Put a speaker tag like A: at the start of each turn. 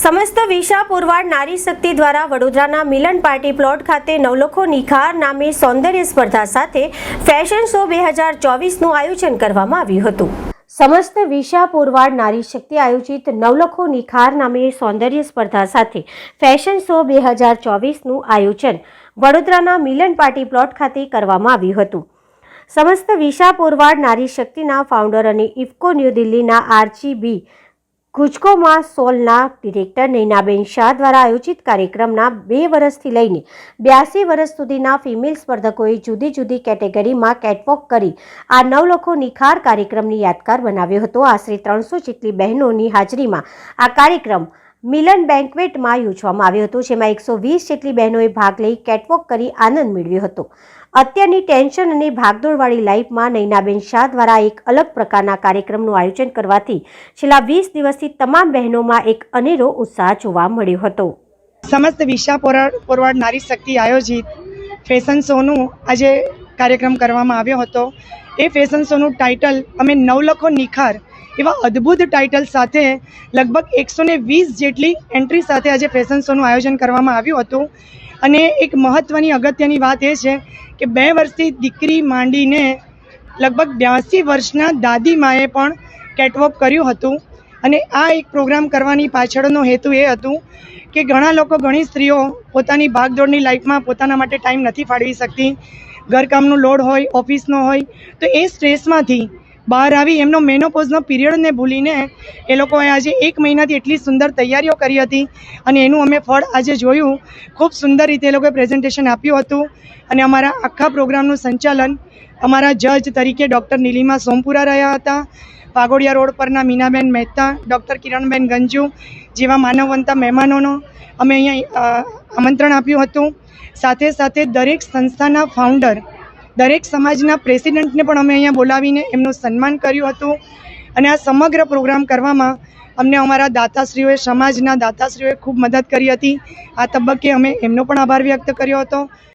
A: સમસ્ત વિશા પુરવાડ નારી શક્તિ દ્વારા વડોદરાના મિલન પાર્ટી પ્લોટ ખાતે નવલખો નિખાર નામે સૌંદર્ય સ્પર્ધા સાથે ફેશન શો બે હજાર ચોવીસનું આયોજન કરવામાં આવ્યું હતું. સમસ્ત વિશા પુરવાડ નારી શક્તિ આયોજિત નવલખો નિખાર નામે સૌંદર્ય સ્પર્ધા સાથે ફેશન શો બે હજાર ચોવીસનું આયોજન વડોદરાના મિલન પાર્ટી પ્લોટ ખાતે કરવામાં આવ્યું હતું. સમસ્ત વિશા પુરવાડ નારી શક્તિના ફાઉન્ડર અને ઇફકો ન્યૂ દિલ્હીના આરજીબી ગુજકોમાં સોલના ડિરેક્ટર નૈનાબેન શાહ દ્વારા આયોજિત કાર્યક્રમના બે વર્ષથી લઈને બ્યાસી વર્ષ સુધીના ફિમેલ સ્પર્ધકોએ જુદી જુદી કેટેગરીમાં કેટવોક કરી આ નવલખો નિખાર કાર્યક્રમની યાદગાર બનાવ્યો હતો. આશરે ત્રણસો જેટલી બહેનોની હાજરીમાં આ કાર્યક્રમ મિલન બેન્કવેટમાં યોજવામાં આવ્યો હતો, જેમાં એકસો વીસ જેટલી બહેનોએ ભાગ લઈ કેટવોક કરી આનંદ મેળવ્યો હતો. અત્યારની ટેન્શન અને ભાગદોડવાળી લાઈફમાં નૈનાબેન શાહ દ્વારા એક અલગ પ્રકારના કાર્યક્રમનું આયોજન કરવાથી છેલ્લા વીસ દિવસથી તમામ બહેનોમાં એક અનેરો ઉત્સાહ જોવા મળ્યો હતો.
B: સમસ્ત વિશા પોરવાડ નારી શક્તિ આયોજિત ફેશન શોનું આજે કાર્યક્રમ કરવામાં આવ્યો હતો. એ ફેશન શોનું ટાઇટલ અમે નવલખો નિખાર એવા અદ્ભુત ટાઇટલ સાથે લગભગ એકસો વીસ જેટલી એન્ટ્રી સાથે આજે ફેશન શોનું આયોજન કરવામાં આવ્યું હતું. અને એક મહત્ત્વની અગત્યની વાત એ છે કે બે વર્ષથી દીકરી માંડીને લગભગ બ્યાસી વર્ષના દાદીમાએ પણ કેટવોક કર્યું હતું. અને આ એક પ્રોગ્રામ કરવાની પાછળનો હેતુ એ હતું કે ઘણા લોકો, ઘણી સ્ત્રીઓ પોતાની ભાગદોડની લાઈફમાં પોતાના માટે ટાઈમ નથી ફાળવી શકતી. ઘરકામનું લોડ હોય ઓફિસનો હોય, તો એ સ્ટ્રેસમાંથી બહાર આવી એમનો મેનોપોઝનો પિરિયડને ભૂલીને એ લોકોએ આજે એક મહિનાથી એટલી સુંદર તૈયારીઓ કરી હતી અને એનું અમે ફળ આજે જોયું. ખૂબ સુંદર રીતે એ લોકોએ પ્રેઝન્ટેશન આપ્યું હતું. અને અમારા આખા પ્રોગ્રામનું સંચાલન અમારા જજ તરીકે ડૉક્ટર નીલિમા સોમપુરા રહ્યા હતા. પાગોડિયા રોડ પરના મીનાબેન મહેતા, ડૉક્ટર કિરણબેન ગંજુ જેવા માનવવંતા મહેમાનોનો અમે અહીંયા આમંત્રણ આપ્યું હતું. સાથે સાથે દરેક સંસ્થાના ફાઉન્ડર દરેક સમાજના પ્રેસિડેન્ટને પણ અમે અહીંયા બોલાવીને એમનું સન્માન કર્યું હતું. અને આ સમગ્ર પ્રોગ્રામ કરવામાં અમને અમારા દાતાશ્રીઓએ, સમાજના દાતાશ્રીઓએ ખૂબ મદદ કરી હતી. આ તબક્કે અમે એમનો પણ આભાર વ્યક્ત કર્યો હતો.